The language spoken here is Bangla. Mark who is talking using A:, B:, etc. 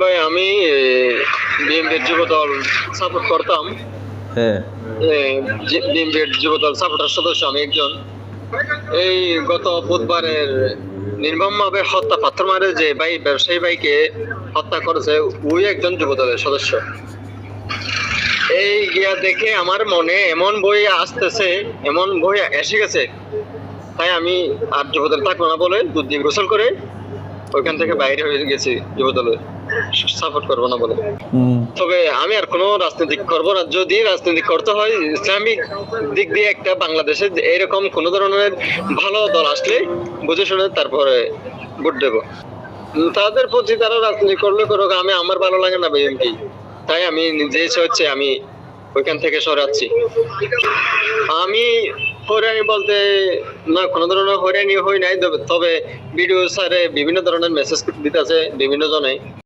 A: ভাই আমি বিএনপির যুব দল সাপোর্ট করতাম।
B: হ্যাঁ।
A: বিএনপির যুব দল সাপোর্টার সদস্য আমি একজন। এই গত বুধবারের নির্মমভাবে হত্যা পাথর মারে যে ভাই ব্যবসায়ী ভাইকে হত্যা করেছে ওই একজন যুব দলের সদস্য। গিয়া দেখে আমার মনে এমন বই আসতেছে এমন বই এসে গেছে। তাই আমি আর যুবদল থাকব না বলে দুধ দিয়ে গোসল করে ওইখান থেকে বাইরে হয়ে গেছি যুবদলে। সাপোর্ট করব না বলে। তবে আমি আর কোনো রাজনীতি করব না। যদি রাজনীতি করতে হয় ইসলামিক দিক দিয়ে একটা বাংলাদেশে এরকম কোনো ধরনের ভালো দল আসলে বুঝে শুনে তারপরে ভোট দেবো। তাদের প্রতি তারা রাজনীতি করলে করুক আমি আমার ভালো লাগে না বিএনপি। তাই আমি নিজে হচ্ছে আমি ওইখান থেকে সরাচ্ছি। আমি হয়রানি বলতে না, কোনো ধরনের হয়রানি হই নাই, তবে- ভিডিও স্যারে বিভিন্ন ধরনের মেসেজ দিতে আছে বিভিন্ন জনে।